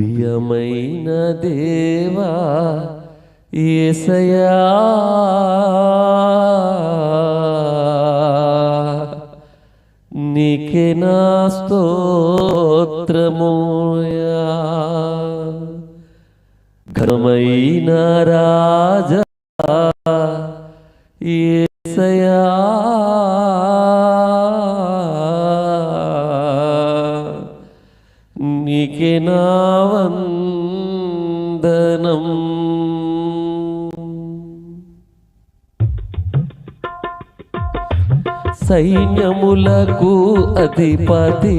ప్రియమైన దేవా ఏసయా నీకే నా స్తోత్రమోయా. ఘనమైన రాజా ఏ సైన్యములకు అధిపతి.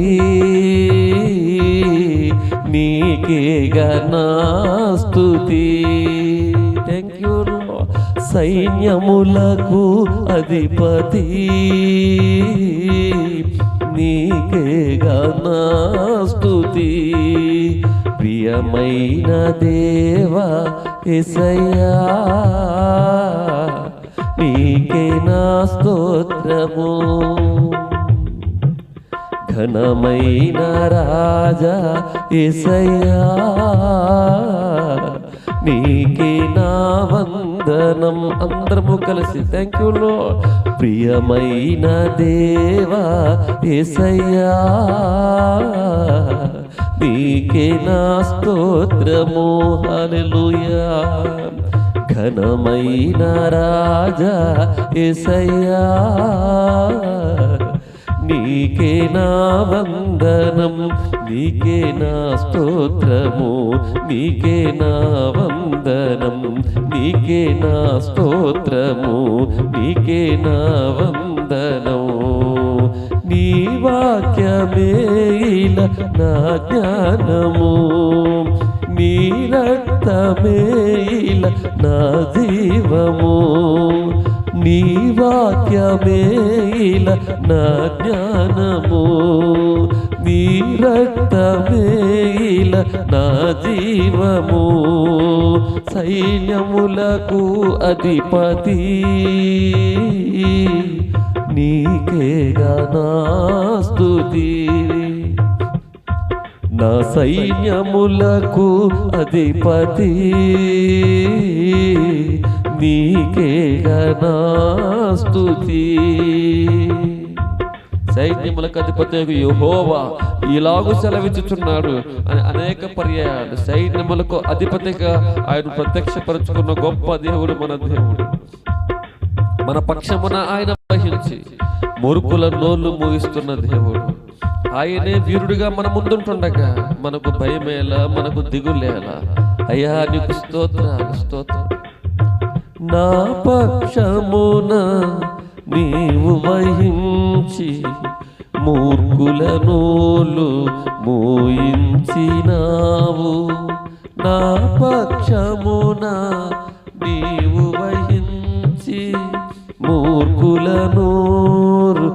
నీకేగా నా స్తుతి థ్యాంక్ యూ సైన్యములకు అధిపతి. నీకేగా నా స్తుతి ప్రియమైన దేవా ఎసయ్యా నీకే నా స్తోత్ర. స్తోత్రము ఘనమైన రాజా ఎసయ్యా నీకే నా వందనం. అందరము కలిసి థ్యాంక్ యూ లో ప్రియమైన దేవా ఎసయ్యా నీకే నా స్తోత్రము. హల్లెలూయా ఘనమైన రాజా ఎసయ్యా నీకే నా వందనం నీకే నా స్తోత్రము నీకే నా వందనం నీకే నా స్తోత్రము నీకే నా వందనం. నీ వాక్యమేల నా జ్ఞానము నీ రక్తమేల నా జీవము నీ వాక్యమేల నా జ్ఞానము నీ రక్తమేల నా జీవము సైన్యములకు అధిపతి నీకేగా నా స్తుతి నా సైన్యములకు అధిపతి. నీకే నా స్తుతి. సైన్యములకు అధిపతి యహోవా ఇలాగూ సెలవిచ్చుచున్నాడు అని అనేక పర్యాయాలు. సైన్యములకు అధిపతిగా ఆయన ప్రత్యక్షపరుచుకున్న గొప్ప దేవుడు మన దేవుడు. మన పక్షమున ఆయన వహించి మురుకుల నోళ్ళు మూగిస్తున్న దేవుడు. ఆయనే వీరుడిగా మన ముందుంటుండగా మనకు భయమేలా మనకు దిగులేలా. అయ్యా నీకు స్తోత్రాలు స్తోత్రం నా పక్షమున నీవు వహించి మూర్ఖుల నోలు మోయించినావు. నా పక్షమున నీవు వహించి మూర్ఖుల నోరు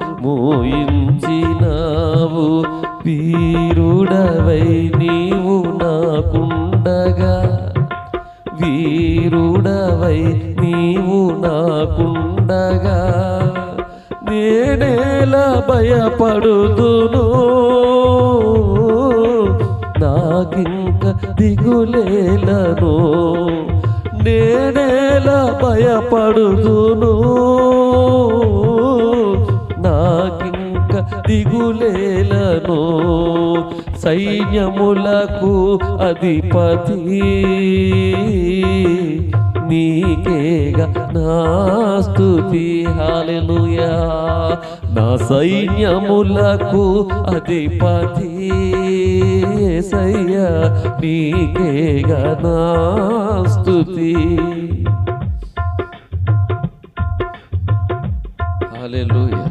మోయించినావు. వీరుడవై నీవు నాకుండగా. వీరుడవై నీవు నాకుండగా. నేనేలా భయపడుదును. నాకింక దిగులేలను. నేనేలా భయపడుదును. దిగులేలను సైన్యములకు అధిపతి. నీకేగా నా స్థుతి. హాలెలూయా నా సైన్యములకు అధిపతి. సయ్యా నీకేగా నా స్థుతి. హాలెలూయా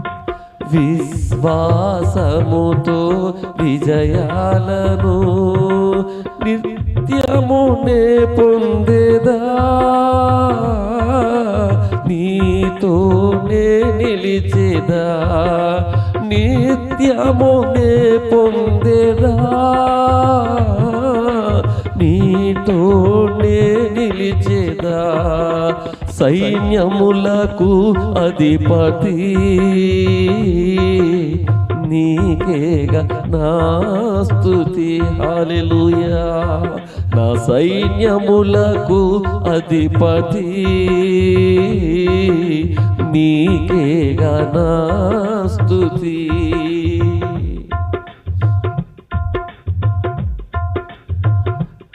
విశ్వాసముతో విజయాలను నిత్యమునే పొందేదా? నీతోనే నిలిచేదా? నిత్యమునే పొందేదా? సైన్యములకు అధిపతి. నీకేగా నా స్థుతి హాలెలూయా నా సైన్యములకు అధిపతి. నీకేగా నా స్థుతి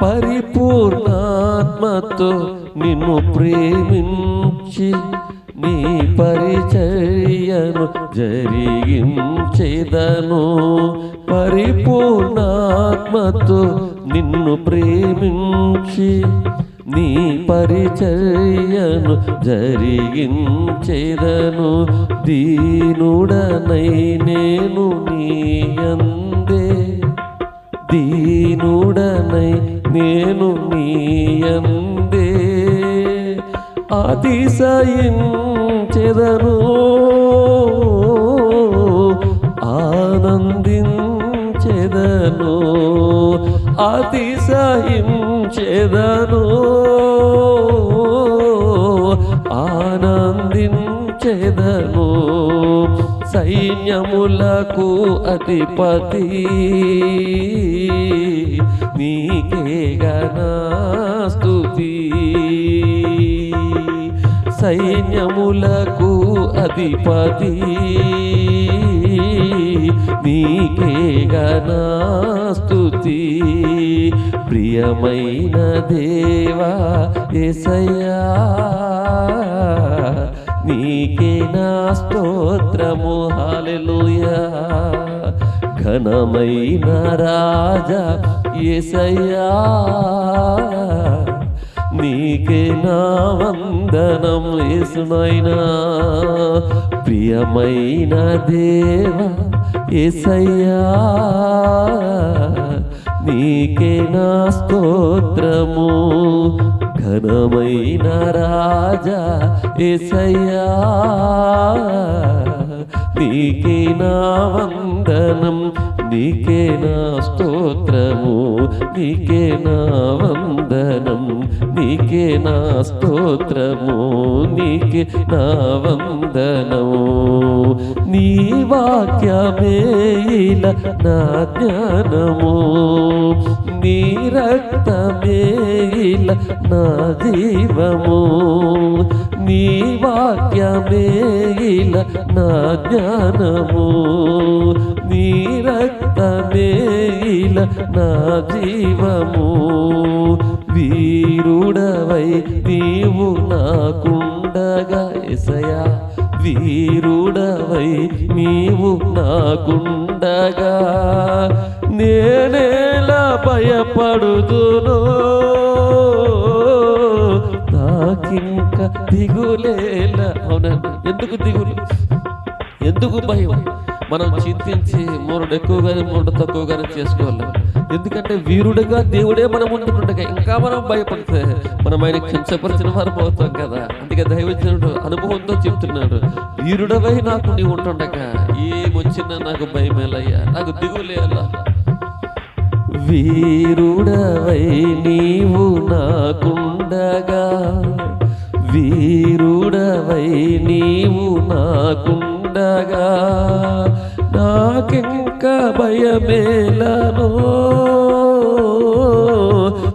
పరిపూర్ణాత్మతో నిన్ను ప్రేమించి నీ పరిచర్యను జరిగించేదను. పరిపూర్ణాత్మతో నిన్ను ప్రేమించి నీ పరిచర్యను జరిగించేదను. దీనుడనై నేను నీ అందే. దీనుడనై నేను నీ అందే. అతిశయించెదను ఆనందించెదను అతిశయించెదను ఆనందించెదను సైన్యములకు అధిపతి నీకే నా సైన్యములకు అధిపతి. నీకే నా స్తుతి ప్రియమైన దేవా ఎసయ్యా నీకే నా స్తోత్రము. హల్లెలూయా. ఘనమైన రాజా ఎసయ్యా నీకే నా వందనం ఏసునైనా ప్రియమైన దేవా ఏసయ్యా నీకే నా స్తోత్రము. ఘనమైన రాజా ఏసయ్యా నీకే నా వందనం. నీకే నా స్తోత్రము నీకే నా వందనం నీకే నా స్తోత్రము నీకే నా వందనము నీ వాక్యమే ఇలా నా జ్ఞానము నీ రక్తమే ఇలా నా జీవము. నీ వాక్యమే ఇలా నా జ్ఞానము నీ రక్తమే ఇలా నా జీవము. వీరుడవై నీవు నాకుండగా ఎసయా వీరుడవై నీవు నాకుండగా. నేనేలా భయపడుదును. నాకింక దిగులేలా. అవునండి. ఎందుకు దిగులు? ఎందుకు భయం? మనం చింతించి మూడు ఎక్కువగానే మూడు తక్కువగానే చేసుకోవాలి. ఎందుకంటే వీరుడుగా దేవుడే మన ఉంటుండగా ఇంకా మనం భయపడితే మనం ఆయన కించపరిచిన వారు అవుతాం కదా. అందుకే దైవజనుడు అనుభవంతో చెప్తున్నాడు వీరుడవై నాకు నీవు ఉంటుండగా ఏమొచ్చినా నాకు భయమేలయ్యా. నాకు దిగులేలా వీరుడవై నీవు నాకుండగా. వీరుడవై నీవు ఉండగా నాకింక భయమేలను?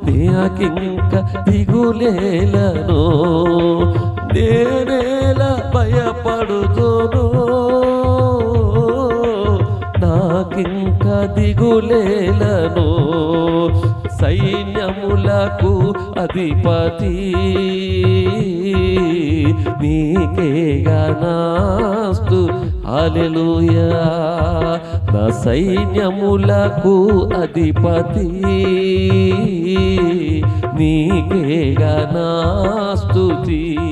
నాకింక దిగులేలను? నేనేల భయపడుతును? నాకింక దిగులేలను? సైన్యములకు అధిపతి నీకేగా నాస్తు. హల్లెలూయా. నా సైన్యములకు అధిపతి. నీకేగా నా స్థుతి